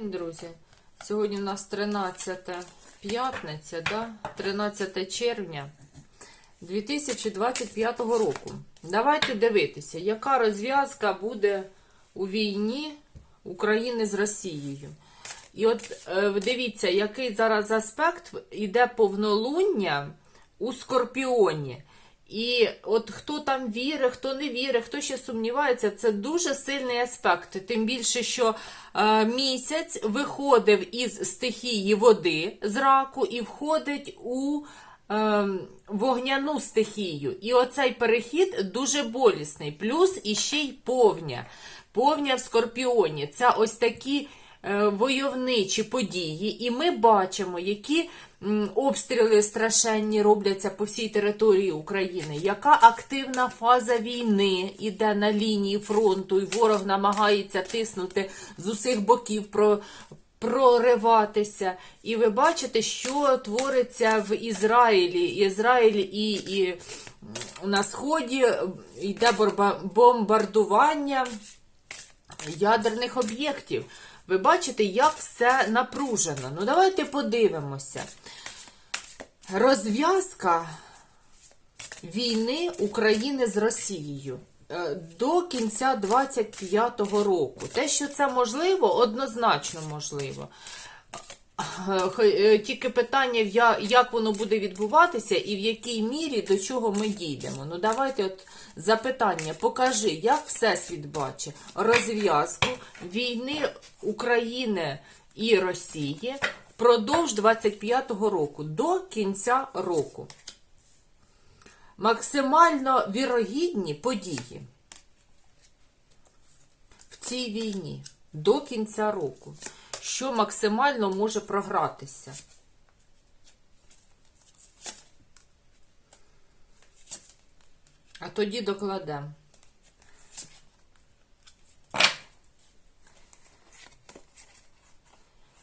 день, друзі. Сьогодні у нас 13 п'ятниця, да? 13 червня 2025 року. Давайте дивитися, яка розв'язка буде у війні України з Росією. І от е, дивіться, який зараз аспект іде повнолуння у Скорпіоні. І от хто там вірить, хто не вірить, хто ще сумнівається, це дуже сильний аспект. Тим більше, що е, місяць виходив із стихії води з раку і входить у е, вогняну стихію. І оцей перехід дуже болісний. Плюс іще й повня. Повня в Скорпіоні. Це ось такі войовничі події, і ми бачимо, які обстріли страшенні робляться по всій території України, яка активна фаза війни іде на лінії фронту, і ворог намагається тиснути з усіх боків про. Прориватися, і ви бачите, що твориться в Ізраїлі. Ізраїль і, і на сході йде борба- бомбардування ядерних об'єктів. Ви бачите, як все напружено. Ну, давайте подивимося. Розв'язка війни України з Росією е, до кінця 25-го року. Те, що це можливо, однозначно можливо. Е, Тільки питання, як воно буде відбуватися і в якій мірі до чого ми дійдемо. Ну, давайте от запитання. Покажи, як Всесвіт бачить розв'язку війни України і Росії впродовж 25-го року до кінця року. Максимально вірогідні події в цій війні до кінця року, що максимально може програтися. А тоді докладемо.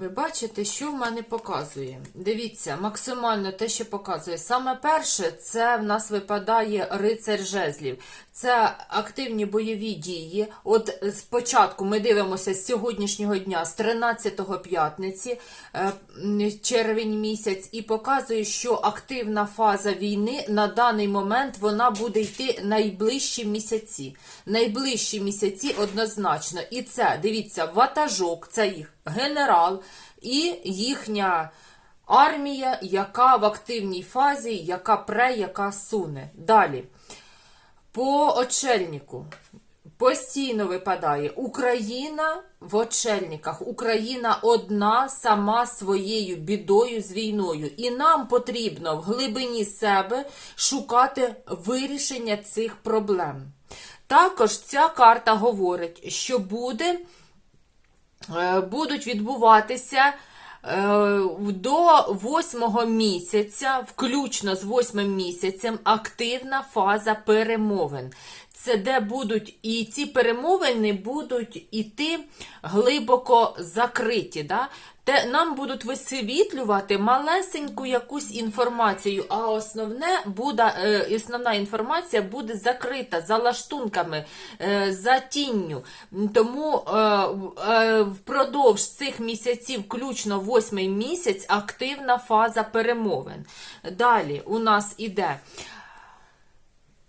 Ви бачите, що в мене показує? Дивіться, максимально те, що показує. Саме перше, це в нас випадає рицар жезлів. Це активні бойові дії. От спочатку ми дивимося з сьогоднішнього дня, з 13-го п'ятниці, е, червень місяць, і показує, що активна фаза війни на даний момент вона буде йти найближчі місяці. Найближчі місяці однозначно. І це, дивіться, ватажок, це їх генерал і їхня армія, яка в активній фазі, яка пре, яка суне. Далі. По очельнику постійно випадає Україна в очельниках. Україна одна сама своєю бідою з війною. І нам потрібно в глибині себе шукати вирішення цих проблем. Також ця карта говорить, що буде будуть відбуватися е, до восьмого місяця, включно з восьмим місяцем, активна фаза перемовин. Це де будуть і ці перемовини будуть іти глибоко закриті. Да? Те нам будуть висвітлювати малесеньку якусь інформацію, а основне буде, е, основна інформація буде закрита за лаштунками, е, за тінню. Тому е, е, впродовж цих місяців, включно восьмий місяць, активна фаза перемовин. Далі у нас іде.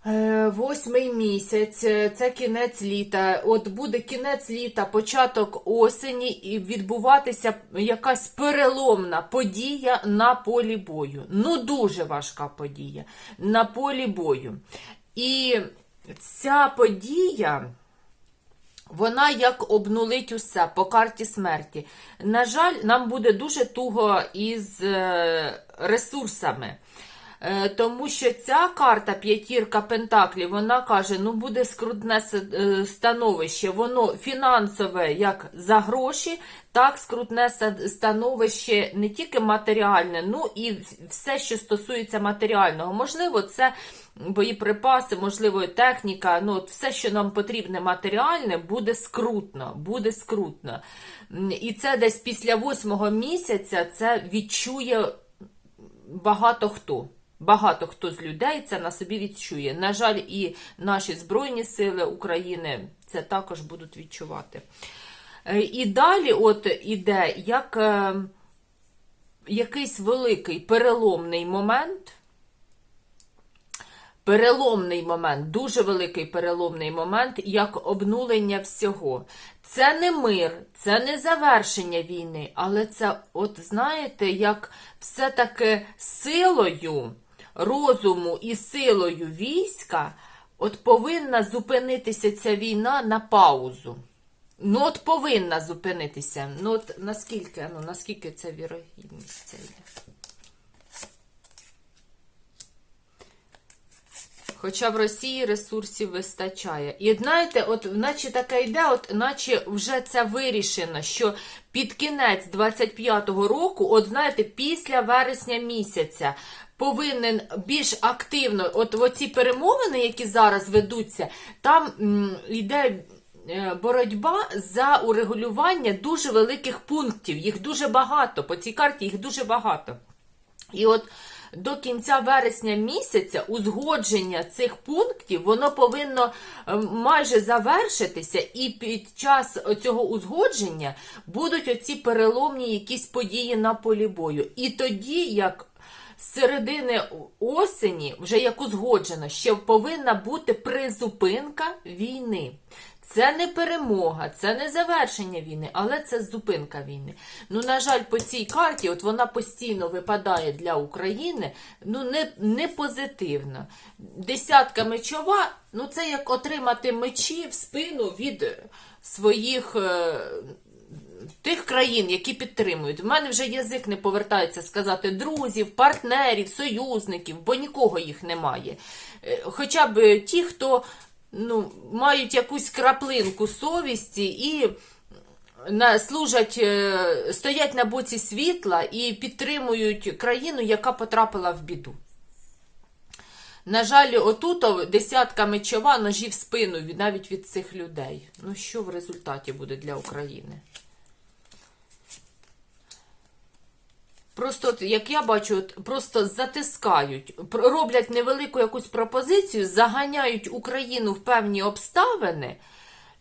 Е, Восьмий місяць, е, це кінець літа. От буде кінець літа, початок осені, і відбуватися якась переломна подія на полі бою. Ну, дуже важка подія на полі бою. І ця подія. Вона як обнулить усе по карті смерті. На жаль, нам буде дуже туго із е, ресурсами. Е, Тому що ця карта п'ятірка Пентаклів, вона каже, ну буде скрутне е, становище, воно фінансове як за гроші, так скрутне становище не тільки матеріальне, ну і все, що стосується матеріального. Можливо, це боєприпаси, можливо, техніка, ну от все, що нам потрібне матеріальне, буде скрутно, буде скрутно. І це десь після восьмого місяця це відчує багато хто. Багато хто з людей це на собі відчує. На жаль, і наші Збройні Сили України це також будуть відчувати. Е, І далі от іде як е, якийсь великий переломний момент. Переломний момент, дуже великий переломний момент, як обнулення всього. Це не мир, це не завершення війни, але це, от знаєте, як все-таки силою розуму і силою війська от повинна зупинитися ця війна на паузу. Ну, от повинна зупинитися. Ну, от наскільки, ну, наскільки це вірогідність ця йде? Хоча в Росії ресурсів вистачає. І знаєте, от наче таке йде, от наче вже це вирішено, що під кінець 25-го року, от знаєте, після вересня місяця повинен більш активно, от оці перемовини, які зараз ведуться, там йде е, боротьба за урегулювання дуже великих пунктів. Їх дуже багато. По цій карті їх дуже багато. І от до кінця вересня місяця узгодження цих пунктів воно повинно е, майже завершитися, і під час цього узгодження будуть оці переломні якісь події на полі бою. І тоді, як з середини осені, вже як узгоджено, що повинна бути призупинка війни. Це не перемога, це не завершення війни, але це зупинка війни. Ну, на жаль, по цій карті, от вона постійно випадає для України, ну не, не позитивно. Десятка мечова, ну це як отримати мечі в спину від своїх. Тих країн, які підтримують, в мене вже язик не повертається сказати друзів, партнерів, союзників, бо нікого їх немає. Е, Хоча б ті, хто ну, мають якусь краплинку совісті і на, служать, е, стоять на боці світла і підтримують країну, яка потрапила в біду. На жаль, отут десятка мечова ножі в спину навіть від цих людей. Ну, що в результаті буде для України? Просто, от, як я бачу, от, просто затискають, роблять невелику якусь пропозицію, заганяють Україну в певні обставини,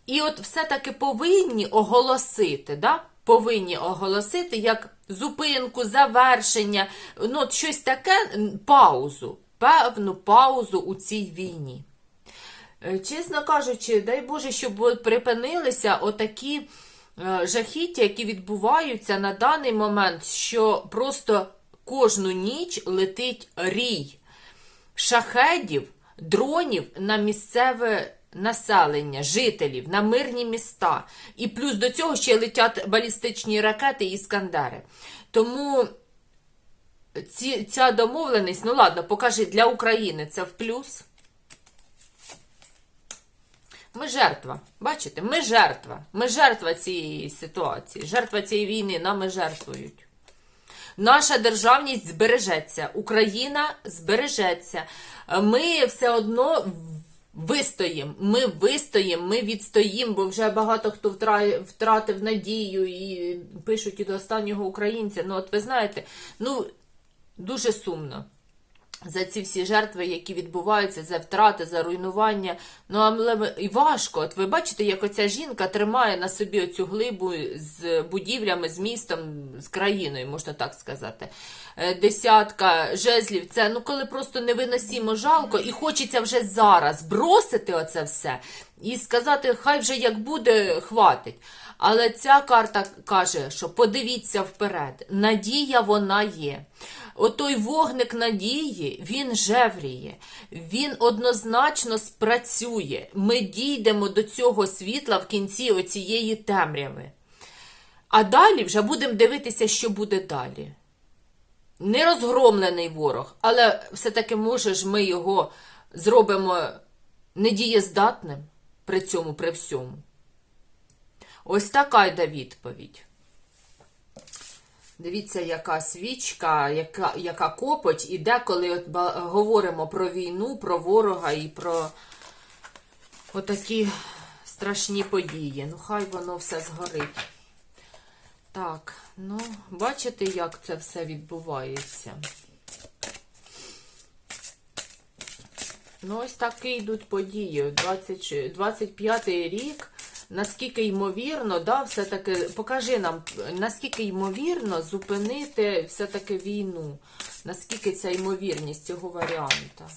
і от все-таки повинні оголосити, да? повинні оголосити як зупинку, завершення, ну, от щось таке, паузу, певну паузу у цій війні. Е, Чесно кажучи, дай Боже, щоб припинилися отакі жахіття, які відбуваються на даний момент, що просто кожну ніч летить рій шахедів, дронів на місцеве населення, жителів, на мирні міста. І плюс до цього ще летять балістичні ракети і іскандери. Тому ці, ця домовленість, ну ладно, покажи, для України це в плюс. Ми жертва. Бачите, ми жертва. Ми жертва цієї ситуації, жертва цієї війни, нами жертвують. Наша державність збережеться, Україна збережеться. Ми все одно вистоїмо. Ми вистоїмо, ми відстоїмо, бо вже багато хто втратив надію і пишуть і до останнього українця. Ну, от ви знаєте, ну дуже сумно за ці всі жертви, які відбуваються, за втрати, за руйнування. Ну, але і важко. От ви бачите, як оця жінка тримає на собі оцю глибу з будівлями, з містом, з країною, можна так сказати. Е, Десятка жезлів. Це ну коли просто невиносимо жалко, і хочеться вже зараз бросити оце все і сказати, хай вже як буде, хватить. Але ця карта каже, що подивіться вперед. Надія вона є. Отой вогник надії, він жевріє, він однозначно спрацює. Ми дійдемо до цього світла в кінці оцієї темряви. А далі вже будемо дивитися, що буде далі. Не розгромлений ворог, але все-таки, може ж, ми його зробимо недієздатним при цьому, при всьому. Ось така йде відповідь. Дивіться, яка свічка, яка, яка копоть, і деколи от говоримо про війну, про ворога і про отакі страшні події. Ну, хай воно все згорить. Так, ну, бачите, як це все відбувається. Ну, ось такі йдуть події. 20 25-й рік наскільки ймовірно, да, все-таки, покажи нам, наскільки ймовірно зупинити все-таки війну. Наскільки ця ймовірність цього варіанта?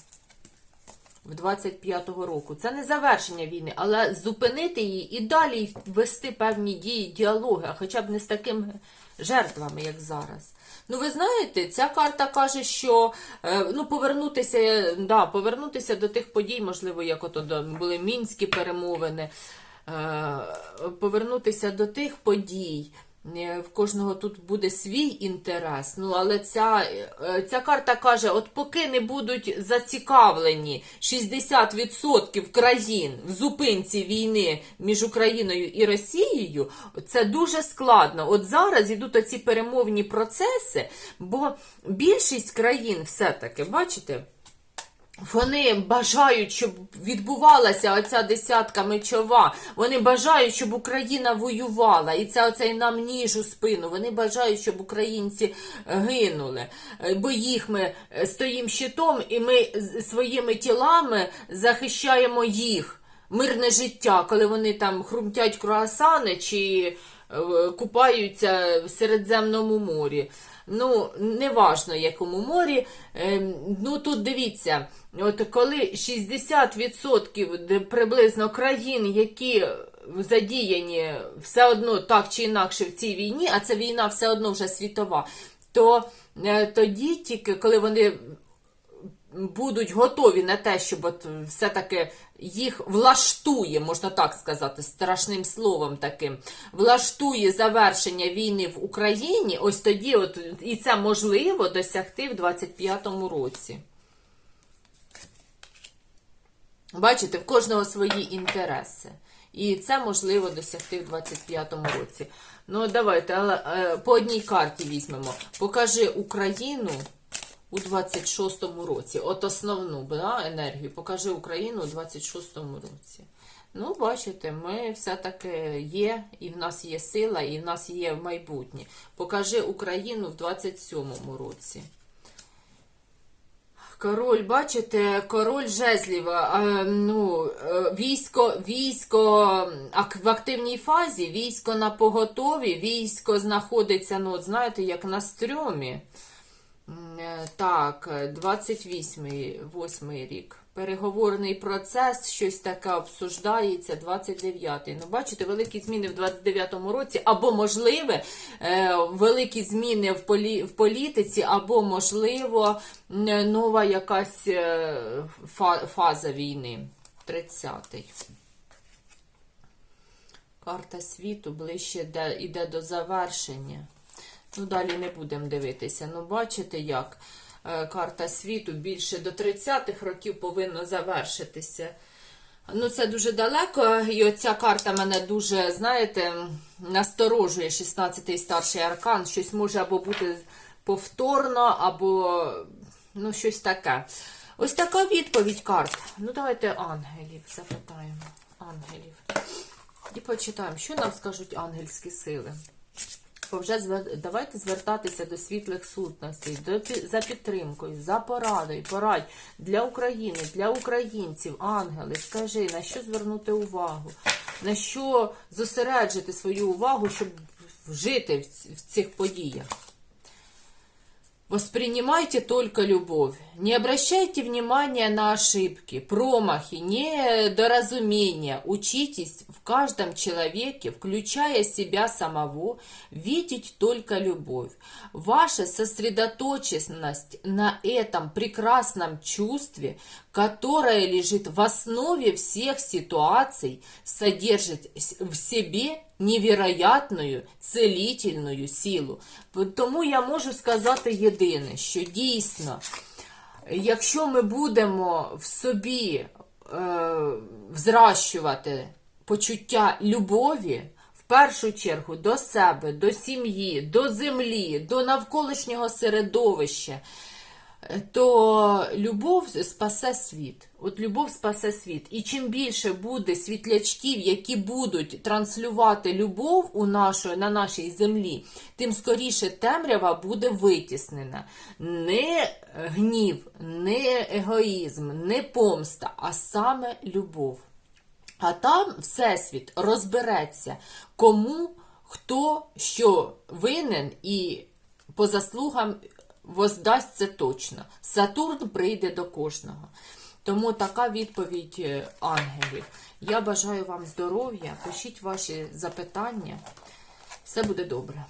В 25-го року. Це не завершення війни, але зупинити її і далі вести певні дії, діалоги, хоча б не з такими жертвами, як зараз. Ну, ви знаєте, ця карта каже, що е, ну, повернутися, да, повернутися до тих подій, можливо, як ото були мінські перемовини, повернутися до тих подій. Е, В кожного тут буде свій інтерес. Ну, але ця, е, ця карта каже: от поки не будуть зацікавлені 60% країн в зупинці війни між Україною і Росією, це дуже складно. От зараз йдуть оці перемовні процеси, бо більшість країн все-таки, бачите. Вони бажають, щоб відбувалася оця десятка мечова. Вони бажають, щоб Україна воювала. І це оцей нам ніж у спину. Вони бажають, щоб українці гинули. Е, Бо їх ми е, стоїмо щитом, і ми своїми тілами захищаємо їх. Мирне життя, коли вони там хрумтять круасани чи е, купаються в Середземному морі. Ну, неважно, якому морі. Ем, Ну, тут дивіться, от коли 60% приблизно країн, які задіяні все одно так чи інакше в цій війні, а ця війна все одно вже світова, то е, тоді тільки коли вони будуть готові на те, щоб от все-таки їх влаштує, можна так сказати, страшним словом таким, влаштує завершення війни в Україні, ось тоді, от, і це можливо досягти в 25-му році. Бачите, в кожного свої інтереси. І це можливо досягти в 25-му році. Ну, давайте, але е, по одній карті візьмемо. Покажи Україну у 26-му році. От основну да, енергію. Покажи Україну у 26-му році. Ну, бачите, ми все-таки є, і в нас є сила, і в нас є майбутнє. Покажи Україну в 27-му році. Король, бачите, король жезлів, ну, е, військо, військо в активній фазі, військо на поготові, військо знаходиться, ну, от знаєте, як на стрьомі. Е, Так, 28-й 8 рік. Переговорний процес, щось таке обсуждається, 29-й. Ну, бачите, великі зміни в 29-му році, або можливе е, великі зміни в, полі, в політиці, або, можливо, нова якась е, фаза війни. 30-й. Карта світу ближче йде до завершення. Ну, далі не будемо дивитися. Ну, бачите, як е, карта світу більше до 30-х років повинно завершитися. Ну, це дуже далеко, і оця карта мене дуже, знаєте, насторожує 16-й старший аркан. Щось може або бути повторно, або ну, щось таке. Ось така відповідь карт. Ну, давайте ангелів запитаємо. Ангелів. І почитаємо, що нам скажуть ангельські сили. Бо вже звер- давайте звертатися до світлих сутностей, до, за підтримкою, за порадою, порадь для України, для українців, ангели, скажи, на що звернути увагу, на що зосереджити свою увагу, щоб жити в цих подіях. Воспринимайте только любовь. Не обращайте внимания на ошибки, промахи, недоразумения. Учитесь в каждом человеке, включая себя самого, видеть только любовь. Ваша сосредоточенность на этом прекрасном чувстве, которое лежит в основе всех ситуаций, содержит в себе невероятную целительную силу. Тому я можу сказати єдине, що дійсно, якщо ми будемо в собі е, взращувати почуття любові, в першу чергу до себе, до сім'ї, до землі, до навколишнього середовища, то любов спасе світ. От любов спасе світ. І чим більше буде світлячків, які будуть транслювати любов у нашу, на нашій землі, тим скоріше темрява буде витіснена. Не гнів, не егоїзм, не помста, а саме любов. А там Всесвіт розбереться, кому хто що винен і по заслугам воздасть це точно. Сатурн прийде до кожного. Тому така відповідь е, ангелів. Я бажаю вам здоров'я, пишіть ваші запитання. Все буде добре.